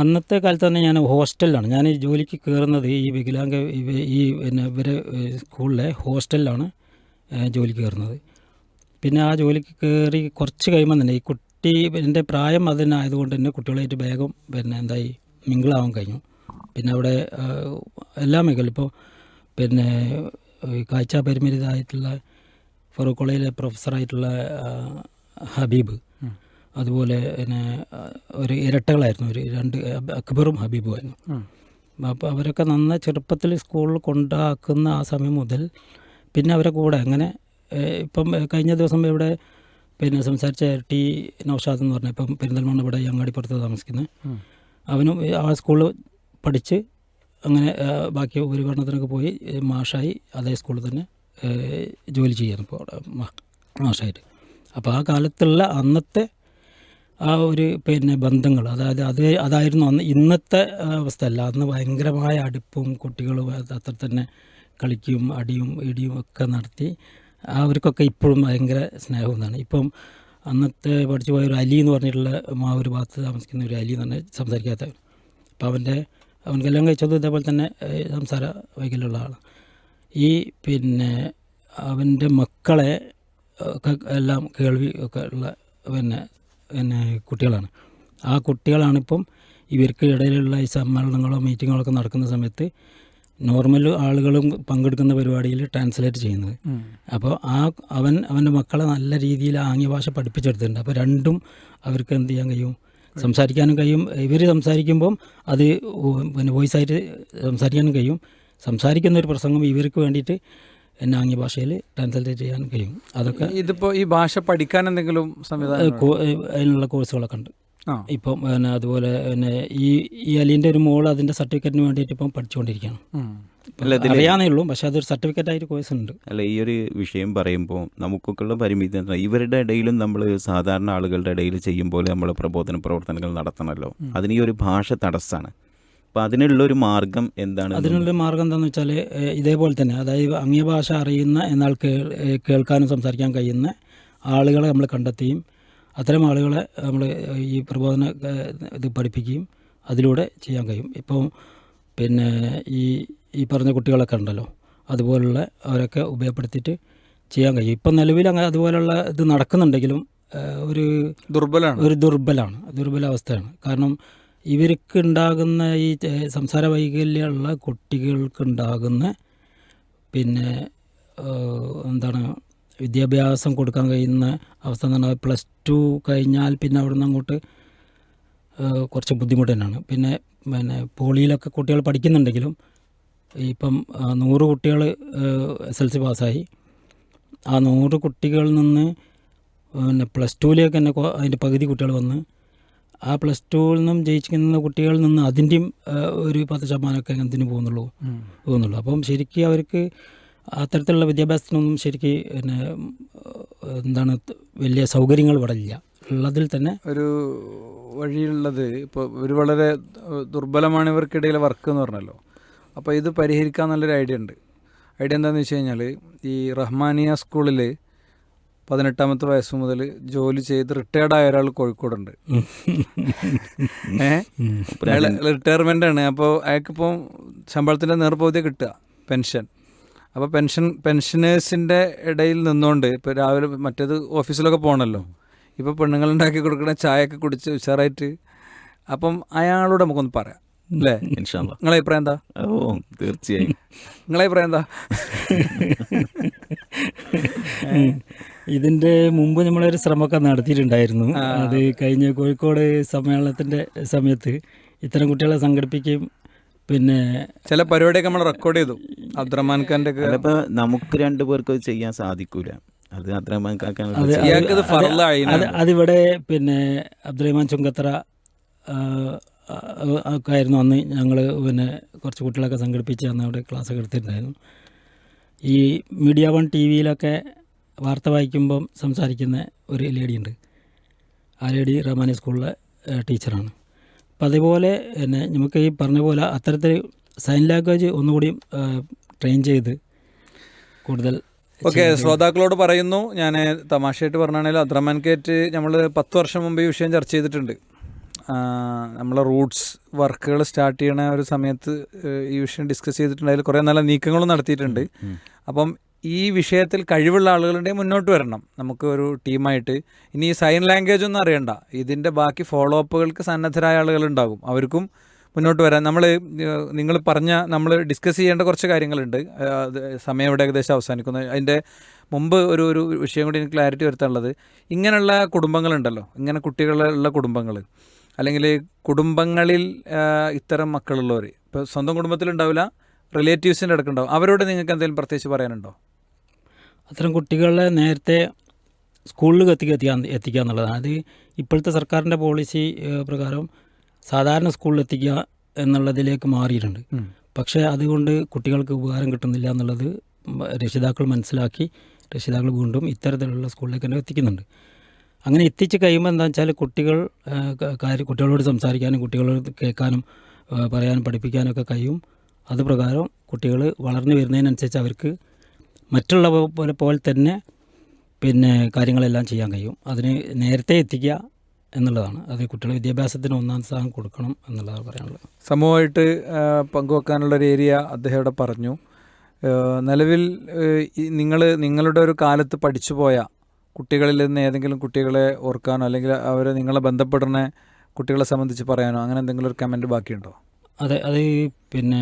അന്നത്തെ കാലത്ത് തന്നെ ഞാൻ ഹോസ്റ്റലിലാണ്. ഞാൻ ഈ ജോലിക്ക് കയറുന്നത് ഈ വികലാംഗ ഈ പിന്നെ ഇവരെ സ്കൂളിലെ ഹോസ്റ്റലിലാണ് ജോലിക്ക് കയറുന്നത്. പിന്നെ ആ ജോലിക്ക് കയറി കുറച്ച് കഴിയുമ്പോൾ തന്നെ ഈ കുട്ടി എന്റെ പ്രായം അതിനായതുകൊണ്ട് തന്നെ കുട്ടികളായിട്ട് വേഗം പിന്നെ എന്തായി മിങ്കിളാവാൻ കഴിഞ്ഞു. പിന്നെ അവിടെ എല്ലാ മേഖല ഇപ്പോൾ പിന്നെ ഈ കാഴ്ച പരിമിതമായിട്ടുള്ള ഫറൂഖ് കോളേജിലെ പ്രൊഫസറായിട്ടുള്ള ഹബീബ്. അതുപോലെ പിന്നെ ഒരു ഇരട്ടകളായിരുന്നു. ഒരു രണ്ട് അക്ബറും ഹബീബുമായിരുന്നു അപ്പോൾ അവരൊക്കെ നന്ന ചെറുപ്പത്തിൽ സ്കൂളിൽ കൊണ്ടാക്കുന്ന ആ സമയം മുതൽ പിന്നെ അവരെ കൂടെ അങ്ങനെ ഇപ്പം കഴിഞ്ഞ ദിവസം ഇവിടെ പിന്നെ സംസാരിച്ച ടി നൗഷാദ് എന്ന് പറഞ്ഞ ഇപ്പം പെരിന്തൽമണ്ണ ഇവിടെ അങ്ങാടിപ്പുറത്ത് താമസിക്കുന്നത് അവനും ആ സ്കൂളിൽ പഠിച്ച് അങ്ങനെ ബാക്കി ഉപരിപഠനത്തിനൊക്കെ പോയി മാഷായി അതേ സ്കൂളിൽ തന്നെ ജോലി ചെയ്യുന്നു ഇപ്പോൾ മാഷായിട്ട് അപ്പോൾ ആ കാലത്തുള്ള അന്നത്തെ ആ ഒരു പിന്നെ ബന്ധങ്ങൾ അതായത് അത് അതായിരുന്നു അന്ന് ഇന്നത്തെ അവസ്ഥ അവസ്ഥയല്ല. അന്ന് ഭയങ്കരമായ അടുപ്പും കുട്ടികളും അത് അത്ര തന്നെ കളിക്കും അടിയും ഇടിയും ഒക്കെ നടത്തി അവർക്കൊക്കെ ഇപ്പോഴും ഭയങ്കര സ്നേഹം എന്നാണ്. ഇപ്പം അന്നത്തെ പഠിച്ചു പോയ ഒരു അലി എന്ന് പറഞ്ഞിട്ടുള്ള മാ ഒരു ഭാഗത്ത് താമസിക്കുന്ന ഒരു അലി എന്ന് പറഞ്ഞാൽ സംസാരിക്കാത്ത അപ്പോൾ അവന്റെ അവൻ കല്യാണം കഴിച്ചത് ഇതേപോലെ തന്നെ സംസാര വൈകല്യമുള്ള ആളാണ്. ഈ പിന്നെ അവന്റെ മക്കളെ ഒക്കെ എല്ലാം കേൾവി ഒക്കെ ഉള്ള പിന്നെ പിന്നെ കുട്ടികളാണ്. ആ കുട്ടികളാണിപ്പം ഇവർക്ക് ഇടയിലുള്ള ഈ സമ്മേളനങ്ങളോ മീറ്റിങ്ങുകളോ ഒക്കെ നടക്കുന്ന സമയത്ത് നോർമൽ ആളുകളും പങ്കെടുക്കുന്ന പരിപാടിയിൽ ട്രാൻസ്ലേറ്റ് ചെയ്യുന്നത്. അപ്പോൾ ആ അവൻ അവന്റെ മക്കളെ നല്ല രീതിയിൽ ആംഗ്യ ഭാഷ പഠിപ്പിച്ചെടുത്തിട്ടുണ്ട്. അപ്പോൾ രണ്ടും അവർക്ക് എന്ത് ചെയ്യാൻ കഴിയും? സംസാരിക്കാനും കഴിയും. ഇവർ സംസാരിക്കുമ്പം അത് പിന്നെ വോയിസ് ആയിട്ട് സംസാരിക്കാനും കഴിയും. സംസാരിക്കുന്ന ഒരു പ്രസംഗം ഇവർക്ക് വേണ്ടിയിട്ട് എന്നെ ആംഗ്യ ഭാഷയിൽ ട്രാൻസ്ലേറ്റ് ചെയ്യാൻ കഴിയും. അതൊക്കെ ഇതിപ്പോൾ ഈ ഭാഷ പഠിക്കാൻ എന്തെങ്കിലും സംവിധാനം അതിനുള്ള കോഴ്സുകളൊക്കെ ഉണ്ട്. ഇപ്പം പിന്നെ അതുപോലെ പിന്നെ ഈ ഈ അലീന്റെ ഒരു മോൾ അതിന്റെ സർട്ടിഫിക്കറ്റിന് വേണ്ടിയിട്ട് ഇപ്പം പഠിച്ചുകൊണ്ടിരിക്കുകയാണ്. അറിയാന്നേ ഉള്ളൂ പക്ഷെ അതൊരു സർട്ടിഫിക്കറ്റ് ആയിട്ട് കോഴ്സ് ഉണ്ട് അല്ല ഈ ഒരു വിഷയം പറയുമ്പോൾ നമുക്കൊക്കെ ഉള്ള പരിമിതി എന്താ? ഇവരുടെ ഇടയിലും നമ്മൾ സാധാരണ ആളുകളുടെ ഇടയിൽ ചെയ്യുമ്പോൾ നമ്മൾ പ്രബോധന പ്രവർത്തനങ്ങൾ നടത്തണമല്ലോ അതിന് ഈ ഒരു ഭാഷ തടസ്സമാണ് അപ്പം അതിനുള്ളൊരു മാർഗം എന്താണ്? അതിനുള്ള മാർഗം എന്താണെന്ന് വെച്ചാൽ ഇതേപോലെ തന്നെ അതായത് അന്യഭാഷ അറിയുന്ന എന്നാൽ കേൾക്കാനും സംസാരിക്കാൻ കഴിയുന്ന ആളുകളെ നമ്മൾ കണ്ടെത്തുകയും അത്തരം ആളുകളെ നമ്മൾ ഈ പ്രബോധന ഇത് പഠിപ്പിക്കുകയും അതിലൂടെ ചെയ്യാൻ കഴിയും. ഇപ്പോൾ പിന്നെ ഈ ഈ പറഞ്ഞ കുട്ടികളൊക്കെ ഉണ്ടല്ലോ അതുപോലുള്ള അവരൊക്കെ ഉപയോഗപ്പെടുത്തിയിട്ട് ചെയ്യാൻ കഴിയും. ഇപ്പം നിലവിൽ അങ്ങനെ അതുപോലുള്ള ഇത് നടക്കുന്നുണ്ടെങ്കിലും ഒരു ദുർബലമാണ് ഒരു ദുർബലമാണ് ദുർബല അവസ്ഥയാണ് കാരണം ഇവർക്ക് ഉണ്ടാകുന്ന ഈ സംസാര വൈകല്യമുള്ള കുട്ടികൾക്കുണ്ടാകുന്ന പിന്നെ എന്താണ് വിദ്യാഭ്യാസം കൊടുക്കാൻ കഴിയുന്ന അവസ്ഥ എന്ന് പറഞ്ഞാൽ പ്ലസ് ടു കഴിഞ്ഞാൽ പിന്നെ അവിടെ നിന്ന് അങ്ങോട്ട് കുറച്ച് ബുദ്ധിമുട്ട് തന്നെയാണ്. പിന്നെ പിന്നെ പോളിയിലൊക്കെ കുട്ടികൾ പഠിക്കുന്നുണ്ടെങ്കിലും ഇപ്പം നൂറ് കുട്ടികൾ എസ് എൽ സി പാസ്സായി. ആ നൂറ് കുട്ടികളിൽ നിന്ന് പിന്നെ പ്ലസ് ടുവിലേക്ക് തന്നെ അതിന്റെ പകുതി കുട്ടികൾ വന്ന് ആ പ്ലസ് ടുവിൽ നിന്നും ജയിച്ചിരിക്കുന്ന കുട്ടികളിൽ നിന്ന് അതിന്റെയും ഒരു പത്ത് ശതമാനമൊക്കെ എന്തിനു പോകുന്നുള്ളൂ. പോകുന്നുള്ളൂ. അപ്പം ശരിക്കും അവർക്ക് അത്തരത്തിലുള്ള വിദ്യാഭ്യാസത്തിനൊന്നും ശരിക്കും പിന്നെ എന്താണ് വലിയ സൗകര്യങ്ങൾ ഇവിടെ ഇല്ല. ഉള്ളതിൽ തന്നെ ഒരു വഴിയുള്ളത് ഇപ്പോൾ ഒരു വളരെ ദുർബലമാണ് ഇവർക്കിടയിലെ വർക്ക് എന്ന് പറഞ്ഞല്ലോ. അപ്പോൾ ഇത് പരിഹരിക്കാൻ നല്ലൊരു ഐഡിയ ഉണ്ട്. ഐഡിയ എന്താണെന്ന് വെച്ച് കഴിഞ്ഞാൽ ഈ റഹ്മാനിയ സ്കൂളിൽ പതിനെട്ടാമത്തെ വയസ്സ് മുതൽ ജോലി ചെയ്ത് റിട്ടയർഡ് ആയ ഒരാൾ കോഴിക്കോടുണ്ട്. ഏഹ് റിട്ടയർമെന്റ് റിട്ടയർമെന്റ് ആണ്. അപ്പോൾ അയാൾക്കിപ്പോൾ ശമ്പളത്തിന്റെ നേർപകുതി കിട്ടുക പെൻഷൻ അപ്പോൾ പെൻഷൻ പെൻഷനേഴ്സിന്റെ ഇടയിൽ നിന്നുകൊണ്ട് ഇപ്പോൾ രാവിലെ മറ്റേത് ഓഫീസിലൊക്കെ പോകണമല്ലോ ഇപ്പോൾ പെണ്ണുങ്ങളുണ്ടാക്കി കൊടുക്കണ ചായയൊക്കെ കുടിച്ച് ഉഷാറായിട്ട് അപ്പം അയാളോട് നമുക്കൊന്ന് പറയാം. അല്ലേ. നിങ്ങളെ അഭിപ്രായം എന്താ? ഓ തീർച്ചയായും. നിങ്ങളെ അഭിപ്രായം എന്താ? ഇതിന്റെ മുമ്പ് നമ്മളൊരു ശ്രമമൊക്കെ നടത്തിയിട്ടുണ്ടായിരുന്നു. അത് കഴിഞ്ഞ കോഴിക്കോട് സമ്മേളനത്തിന്റെ സമയത്ത് ഇത്തരം കുട്ടികളെ സംഘടിപ്പിക്കുകയും പിന്നെ ചില പരിപാടിയൊക്കെ നമ്മൾ റെക്കോർഡ് ചെയ്തു. അബ്ദുറഹ്മാൻ ഖാന്റെ ചിലപ്പോ നമുക്ക് രണ്ടു പേർക്ക് അത് ചെയ്യാൻ സാധിക്കൂല. അത് അബ്ദുറഹ്മാൻ അതിവിടെ പിന്നെ അബ്ദുറഹ്മാൻ ചുങ്കത്ര ഒക്കെ ആയിരുന്നു അന്ന് ഞങ്ങൾ പിന്നെ കുറച്ച് കുട്ടികളൊക്കെ സംഘടിപ്പിച്ച് അന്ന് അവിടെ ക്ലാസ്സൊക്കെ എടുത്തിട്ടുണ്ടായിരുന്നു. ഈ മീഡിയ വൺ ടി വിയിലൊക്കെ വാർത്ത വായിക്കുമ്പം സംസാരിക്കുന്ന ഒരു ലേഡിയുണ്ട്. ആ ലേഡി റഹ്മാനി സ്കൂളിലെ ടീച്ചറാണ്. അപ്പോൾ അതേപോലെ തന്നെ നമുക്ക് ഈ പറഞ്ഞ പോലെ അത്തരത്തിൽ സൈൻ ലാംഗ്വേജ് ഒന്നുകൂടി ട്രെയിൻ ചെയ്ത് കൂടുതൽ ഓക്കെ ശ്രോതാക്കളോട് പറയുന്നു. ഞാൻ തമാശയായിട്ട് പറഞ്ഞാണെങ്കിൽ അദ്രമാൻ കേറ്റ് നമ്മൾ പത്ത് വർഷം മുമ്പ് ഈ വിഷയം ചർച്ച ചെയ്തിട്ടുണ്ട്. നമ്മളെ റൂട്ട്സ് വർക്കുകൾ സ്റ്റാർട്ട് ചെയ്യണ ഒരു സമയത്ത് ഈ വിഷയം ഡിസ്കസ് ചെയ്തിട്ടുണ്ട് അതിൽ കുറേ നല്ല നീക്കങ്ങളും നടത്തിയിട്ടുണ്ട്. അപ്പം ഈ വിഷയത്തിൽ കഴിവുള്ള ആളുകളുടെ മുന്നോട്ട് വരണം. നമുക്ക് ഒരു ടീമായിട്ട്. ഇനി ഈ സൈൻ ലാംഗ്വേജ് ഒന്നും അറിയണ്ട. ഇതിന്റെ ബാക്കി ഫോളോ അപ്പുകൾക്ക് സന്നദ്ധരായ ആളുകളുണ്ടാകും. അവർക്കും മുന്നോട്ട് വരാൻ. നമ്മൾ നിങ്ങൾ പറഞ്ഞ നമ്മൾ ഡിസ്കസ് ചെയ്യേണ്ട കുറച്ച് കാര്യങ്ങളുണ്ട്. സമയം ഇവിടെ ഏകദേശം അവസാനിക്കുന്നു. അതിന്റെ മുമ്പ് ഒരു ഒരു വിഷയം കൂടി എനിക്ക് ക്ലാരിറ്റി വരുത്താനുള്ളത്. ഇങ്ങനെയുള്ള കുടുംബങ്ങളുണ്ടല്ലോ. ഇങ്ങനെ കുട്ടികളുള്ള കുടുംബങ്ങൾ അല്ലെങ്കിൽ കുടുംബങ്ങളിൽ ഇത്തരം മക്കളുള്ളവർ ഇപ്പോൾ സ്വന്തം കുടുംബത്തിലുണ്ടാവില്ല റിലേറ്റീവ്സിന്റെ അടുക്കുണ്ടാവും അവരോട് നിങ്ങൾക്ക് എന്തെങ്കിലും പ്രത്യേകിച്ച് പറയാനുണ്ടോ? അത്തരം കുട്ടികളെ നേരത്തെ സ്കൂളിൽ എത്തിക്കുക എത്തിക്കാൻ എത്തിക്കുക എന്നുള്ളതാണ്. അത് ഇപ്പോഴത്തെ സർക്കാരിന്റെ പോളിസി പ്രകാരം സാധാരണ സ്കൂളിൽ എത്തിക്കുക എന്നുള്ളതിലേക്ക് മാറിയിട്ടുണ്ട്. പക്ഷേ അതുകൊണ്ട് കുട്ടികൾക്ക് ഉപകാരം കിട്ടുന്നില്ല എന്നുള്ളത് രക്ഷിതാക്കൾ മനസ്സിലാക്കി രക്ഷിതാക്കൾ വീണ്ടും ഇത്തരത്തിലുള്ള സ്കൂളിലേക്ക് തന്നെ എത്തിക്കുന്നുണ്ട്. അങ്ങനെ എത്തിച്ച് കഴിയുമ്പോൾ എന്താ വെച്ചാൽ കുട്ടികൾ കാര്യം കുട്ടികളോട് സംസാരിക്കാനും കുട്ടികളോട് കേൾക്കാനും പറയാനും പറയാനും പഠിപ്പിക്കാനൊക്കെ കഴിയും. അത് പ്രകാരം കുട്ടികൾ വളർന്നു വരുന്നതിനനുസരിച്ച് അവർക്ക് മറ്റുള്ള പോ- പോലെ പോലെ തന്നെ പിന്നെ കാര്യങ്ങളെല്ലാം ചെയ്യാൻ കഴിയും. അതിന് നേരത്തെ എത്തിക്കുക എന്നുള്ളതാണ്. അത് കുട്ടികളുടെ വിദ്യാഭ്യാസത്തിന് ഒന്നാം സ്ഥാനം കൊടുക്കണം എന്നുള്ളതാണ് പറയാനുള്ളത്. സമൂഹമായിട്ട് പങ്കുവെക്കാനുള്ള ഒരു ഏരിയ അദ്ദേഹം ഇവിടെ പറഞ്ഞു. നിലവിൽ നിങ്ങൾ നിങ്ങളുടെ ഒരു കാലത്ത് പഠിച്ചു പോയ കുട്ടികളിൽ നിന്ന് ഏതെങ്കിലും കുട്ടികളെ ഓർക്കാനോ അല്ലെങ്കിൽ അവരെ നിങ്ങളെ ബന്ധപ്പെടുന്ന കുട്ടികളെ സംബന്ധിച്ച് പറയാനോ അങ്ങനെ എന്തെങ്കിലും ഒരു കമന്റ് ബാക്കിയുണ്ടോ? അതെ അത് പിന്നെ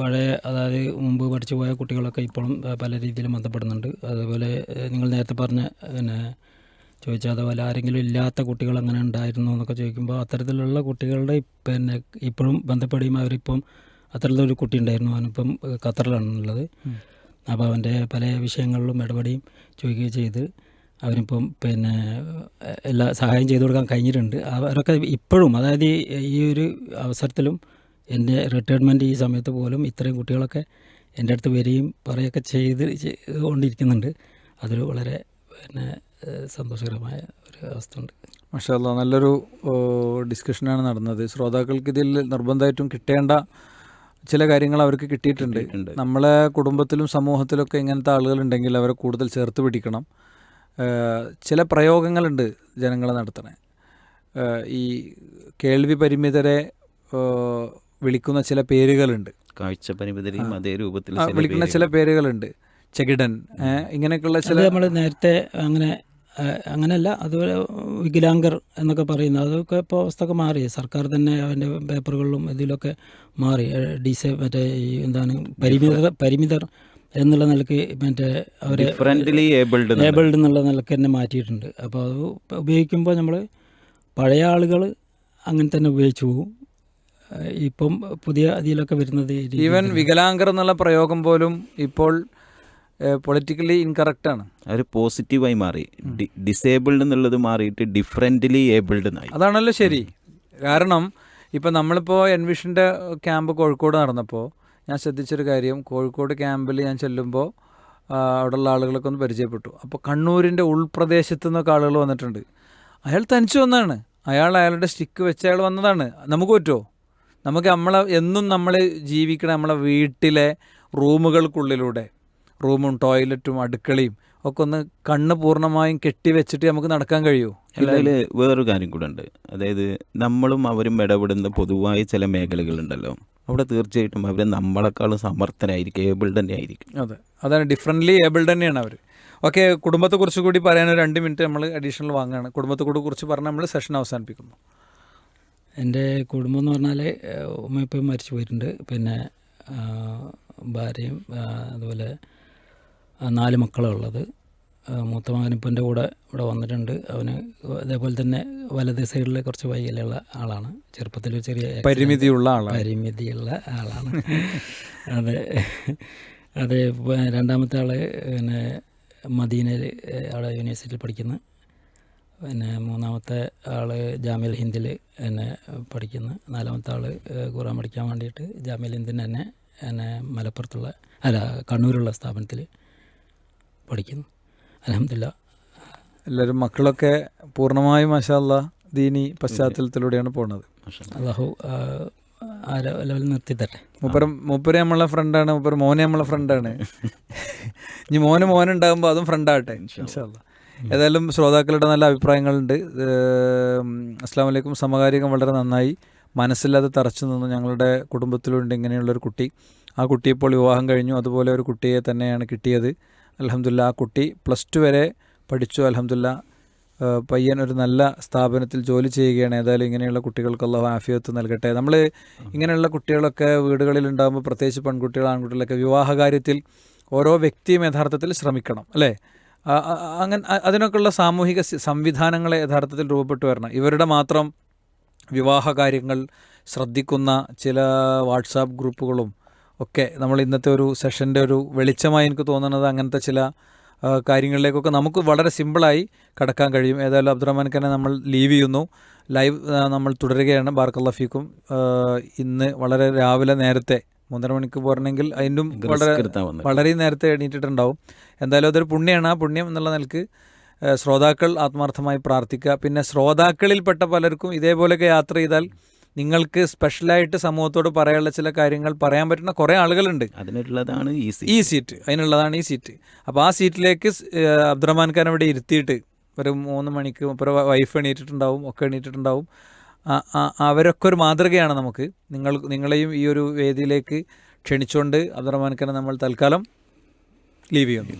പഴയ അതായത് മുമ്പ് പഠിച്ചു പോയ കുട്ടികളൊക്കെ ഇപ്പോഴും പല രീതിയിലും ബന്ധപ്പെടുന്നുണ്ട്. അതുപോലെ നിങ്ങൾ നേരത്തെ പറഞ്ഞ പിന്നെ ചോദിച്ചാൽ അതുപോലെ ആരെങ്കിലും ഇല്ലാത്ത കുട്ടികൾ അങ്ങനെ ഉണ്ടായിരുന്നു എന്നൊക്കെ ചോദിക്കുമ്പോൾ അത്തരത്തിലുള്ള കുട്ടികളുടെ പിന്നെ ഇപ്പോഴും ബന്ധപ്പെടുകയും അവരിപ്പം അത്തരത്തിലൊരു കുട്ടി ഉണ്ടായിരുന്നു. അവനിപ്പം ഖത്തറിലാണുള്ളത്. അപ്പോൾ അവന്റെ പല വിഷയങ്ങളിലും ഇടപെടുകയും ചോദിക്കുകയും ചെയ്ത് അവനിപ്പം പിന്നെ എല്ലാ സഹായം ചെയ്തു കൊടുക്കാൻ കഴിഞ്ഞിട്ടുണ്ട്. അവരൊക്കെ ഇപ്പോഴും അതായത് ഈ ഒരു അവസരത്തിലും എന്റെ റിട്ടയർമെന്റ് ഈ സമയത്ത് പോലും ഇത്രയും കുട്ടികളൊക്കെ എന്റെ അടുത്ത് വരികയും പറയുകയൊക്കെ ചെയ്ത് കൊണ്ടിരിക്കുന്നുണ്ട്. അതൊരു വളരെ പിന്നെ സന്തോഷകരമായ ഒരു അവസ്ഥ ഉണ്ട് മഷാല്ല നല്ലൊരു ഡിസ്കഷനാണ് നടന്നത്. ശ്രോതാക്കൾക്ക് ഇതിൽ നിർബന്ധമായിട്ടും കിട്ടേണ്ട ചില കാര്യങ്ങൾ അവർക്ക് കിട്ടിയിട്ടുണ്ട്. നമ്മളെ കുടുംബത്തിലും സമൂഹത്തിലൊക്കെ ഇങ്ങനത്തെ ആളുകളുണ്ടെങ്കിൽ അവരെ കൂടുതൽ ചേർത്ത് പിടിക്കണം. ചില പ്രയോഗങ്ങളുണ്ട് ജനങ്ങളെ നടത്തണേ. ഈ കേൾവി പരിമിതരെ വിളിക്കുന്ന ചില പേരുകളുണ്ട്. കാഴ്ച പരിമിതരെയും അതേ രൂപത്തിൽ വിളിക്കുന്ന ചില പേരുകളുണ്ട്. ചെകിടൻ ഇങ്ങനെയൊക്കെയുള്ള ചില നമ്മൾ നേരത്തെ അങ്ങനെ അങ്ങനെയല്ല അതുപോലെ വികലാംഗർ എന്നൊക്കെ പറയുന്നത് അതൊക്കെ ഇപ്പോൾ അവസ്ഥയൊക്കെ മാറി. സർക്കാർ തന്നെ അവന്റെ പേപ്പറുകളിലും ഇതിലൊക്കെ മാറി. ഡിസേ മറ്റേ ഈ എന്താണ് പരിമിത പരിമിതർ എന്നുള്ള നിലയ്ക്ക് മറ്റേ അവരെ ഏബിൾഡ് ഏബിൾഡ് എന്നുള്ള. നിലയ്ക്ക് തന്നെ മാറ്റിയിട്ടുണ്ട്. അപ്പോൾ അത് ഉപയോഗിക്കുമ്പോൾ നമ്മൾ പഴയ ആളുകൾ അങ്ങനെ തന്നെ ഉപയോഗിച്ചു പോകും. ഇപ്പം പുതിയ അതിലൊക്കെ വരുന്നത് ഈവൻ. വികലാംഗർ എന്നുള്ള പ്രയോഗം പോലും ഇപ്പോൾ പൊളിറ്റിക്കലി ഇൻകറക്റ്റ് ആണ്. ഒരു പോസിറ്റീവായി മാറി. ഡിസേബിൾഡ് എന്നുള്ളത് മാറിയിട്ട് ഡിഫറെന്റ്ലി ഏബിൾഡ് എന്നായി അതാണല്ലോ ശരി. കാരണം ഇപ്പം നമ്മളിപ്പോൾ എൻവിഷന്റെ ക്യാമ്പ് കോഴിക്കോട് നടന്നപ്പോൾ ഞാൻ ശ്രദ്ധിച്ചൊരു കാര്യം. കോഴിക്കോട് ക്യാമ്പിൽ ഞാൻ ചെല്ലുമ്പോൾ അവിടെയുള്ള ആളുകളൊക്കെ ഒന്ന് പരിചയപ്പെട്ടു. അപ്പോൾ കണ്ണൂരിന്റെ ഉൾപ്രദേശത്തു നിന്നൊക്കെ ആളുകൾ വന്നിട്ടുണ്ട്. അയാൾ തനിച്ചു വന്നതാണ് അയാൾ അയാളുടെ സ്റ്റിക്ക് വെച്ച് അയാൾ വന്നതാണ്. നമുക്ക് പറ്റുമോ നമുക്ക് നമ്മളെ എന്നും നമ്മൾ ജീവിക്കണ നമ്മളെ വീട്ടിലെ റൂമുകൾക്കുള്ളിലൂടെ റൂമും ടോയ്ലറ്റും അടുക്കളയും ഒക്കെ ഒന്ന് കണ്ണ് പൂർണമായും കെട്ടിവെച്ചിട്ട് നമുക്ക് നടക്കാൻ കഴിയുമോ അല്ലെങ്കിൽ വേറൊരു കാര്യം കൂടെ ഉണ്ട്. അതായത് നമ്മളും അവരും ഇടപെടുന്ന പൊതുവായ ചില മേഖലകളുണ്ടല്ലോ. അവിടെ തീർച്ചയായിട്ടും അവർ നമ്മളെക്കാളും സമർത്ഥനായിരിക്കും ഏബിൾ തന്നെ ആയിരിക്കും. അതെ. അതാണ് ഡിഫറെന്റ്ലി ഏബിൾ തന്നെയാണ് അവർ ഓക്കെ കുടുംബത്തെക്കുറിച്ച് കൂടി പറയാൻ ഒരു രണ്ട് മിനിറ്റ് നമ്മൾ അഡീഷണൽ വാങ്ങുകയാണ് കുടുംബത്തെ കൂടി കുറിച്ച് പറഞ്ഞ് നമ്മൾ സെഷൻ അവസാനിപ്പിക്കുന്നു. എന്റെ കുടുംബം എന്ന് പറഞ്ഞാൽ ഉമ്മ ഇപ്പം മരിച്ചു പോയിട്ടുണ്ട്. പിന്നെ ഭാര്യയും അതുപോലെ നാല് മക്കളാണ് ഉള്ളത്. മൂത്ത മകനിപ്പന്റെ കൂടെ ഇവിടെ വന്നിട്ടുണ്ട്. അവന് അതേപോലെ തന്നെ വലത് സൈഡിൽ കുറച്ച് വൈകല്യമുള്ള ആളാണ്. ചെറുപ്പത്തിൽ ഒരു ചെറിയ പരിമിതിയുള്ള ആളാണ്. പരിമിതിയുള്ള ആളാണ്. അതെ. അതെ രണ്ടാമത്തെ ആൾ പിന്നെ മദീനയിൽ അവിടെ യൂണിവേഴ്സിറ്റിയിൽ പഠിക്കുന്നു. പിന്നെ മൂന്നാമത്തെ ആൾ ജാമ്യൽ ഹിന്ദിൽ എന്നെ പഠിക്കുന്നു. നാലാമത്തെ ആൾ ഖുറാൻ പഠിക്കാൻ വേണ്ടിയിട്ട് ജാമ്യൽ ഹിന്ദിന് തന്നെ എന്നെ മലപ്പുറത്തുള്ള അല്ല കണ്ണൂരുള്ള സ്ഥാപനത്തിൽ പഠിക്കുന്നു. അലഹമില്ല എല്ലാവരും മക്കളൊക്കെ പൂർണമായും മഷാല്ല ദീനി പശ്ചാത്തലത്തിലൂടെയാണ് പോണത്. മാഷാ. അള്ളാഹു ആ, ലെവൽ ലെവലിൽ നിർത്തി തട്ടെ മൂപ്പരം മൂപ്പര് നമ്മളെ ഫ്രണ്ടാണ് മൂപ്പര് മോനെ നമ്മളെ ഫ്രണ്ടാണ്. ഇനി മോന് മോനുണ്ടാകുമ്പോൾ അതും ഫ്രണ്ടാകട്ടെ ഇൻഷാല്ലാ ഏതായാലും ശ്രോതാക്കളുടെ നല്ല അഭിപ്രായങ്ങളുണ്ട്. അസ്സാം വലൈക്കും സമകാലികം വളരെ നന്നായി മനസ്സില്ലാതെ തറച്ചു നിന്നു ഞങ്ങളുടെ കുടുംബത്തിലുണ്ട് ഇങ്ങനെയുള്ളൊരു കുട്ടി. ആ കുട്ടി ഇപ്പോൾ വിവാഹം കഴിഞ്ഞു. അതുപോലെ ഒരു കുട്ടിയെ തന്നെയാണ് കിട്ടിയത്. അലഹമില്ല ആ കുട്ടി പ്ലസ് ടു വരെ പഠിച്ചു. അലഹമില്ല പയ്യൻ ഒരു നല്ല സ്ഥാപനത്തിൽ ജോലി ചെയ്യുകയാണ്. ഏതായാലും ഇങ്ങനെയുള്ള കുട്ടികൾക്ക് അള്ളാഹു ആഫിയത്ത് നൽകട്ടെ. നമ്മൾ ഇങ്ങനെയുള്ള കുട്ടികളൊക്കെ വീടുകളിൽ ഉണ്ടാകുമ്പോൾ പ്രത്യേകിച്ച് പെൺകുട്ടികൾ ആൺകുട്ടികളൊക്കെ വിവാഹകാര്യത്തിൽ ഓരോ വ്യക്തിയും യഥാർത്ഥത്തിൽ ശ്രമിക്കണം അല്ലേ? അങ്ങനെ അതിനൊക്കെയുള്ള സാമൂഹിക സംവിധാനങ്ങളെ യഥാർത്ഥത്തിൽ രൂപപ്പെട്ടു വരണം. ഇവരുടെ മാത്രം വിവാഹ കാര്യങ്ങൾ ശ്രദ്ധിക്കുന്ന ചില വാട്സാപ്പ് ഗ്രൂപ്പുകളും ഒക്കെ നമ്മൾ ഇന്നത്തെ ഒരു സെഷന്റെ ഒരു വെളിച്ചമായി എനിക്ക് തോന്നുന്നത് അങ്ങനത്തെ ചില കാര്യങ്ങളിലേക്കൊക്കെ നമുക്ക് വളരെ സിമ്പിളായി കടക്കാൻ കഴിയും. ഏതായാലും അബ്ദുറഹ്മാൻ ഖാനെ നമ്മൾ ലീവ് ചെയ്യുന്നു. ലൈവ് നമ്മൾ തുടരുകയാണ്. ബാർക്കല്ലഫീക്കും ഇന്ന് വളരെ രാവിലെ നേരത്തെ മൂന്നര മണിക്ക് പോരണമെങ്കിൽ അതിനും വളരെ വളരെ നേരത്തെ എണീറ്റിട്ടുണ്ടാവും. എന്തായാലും അതൊരു പുണ്യമാണ് ആ പുണ്യം എന്നുള്ള നിലയ്ക്ക് ശ്രോതാക്കൾ ആത്മാർത്ഥമായി പ്രാർത്ഥിക്കുക. പിന്നെ ശ്രോതാക്കളിൽപ്പെട്ട പലർക്കും ഇതേപോലെയൊക്കെ യാത്ര ചെയ്താൽ നിങ്ങൾക്ക് സ്പെഷ്യലായിട്ട് സമൂഹത്തോട് പറയാനുള്ള ചില കാര്യങ്ങൾ പറയാൻ പറ്റുന്ന കുറേ ആളുകളുണ്ട്. അതിനുള്ളതാണ് ഈസി ഈ സീറ്റ് അതിനുള്ളതാണ് ഈ സീറ്റ് അപ്പോൾ ആ സീറ്റിലേക്ക് അബ്ദുറഹ്മാൻ ഖാൻ അവിടെ ഇരുത്തിയിട്ട് ഒരു മൂന്ന് മണിക്ക് ഒരു വൈഫ് എണീറ്റിട്ടുണ്ടാവും ഒക്കെ എണീറ്റിട്ടുണ്ടാവും. അവരൊക്കെ ഒരു മാതൃകയാണ് നമുക്ക്. നിങ്ങൾ നിങ്ങളെയും ഈ ഒരു വേദിയിലേക്ക് ക്ഷണിച്ചുകൊണ്ട് അബ്ദുറഹ്മാൻ ഖാനെ നമ്മൾ തൽക്കാലം ലീവ് ചെയ്യുന്നു.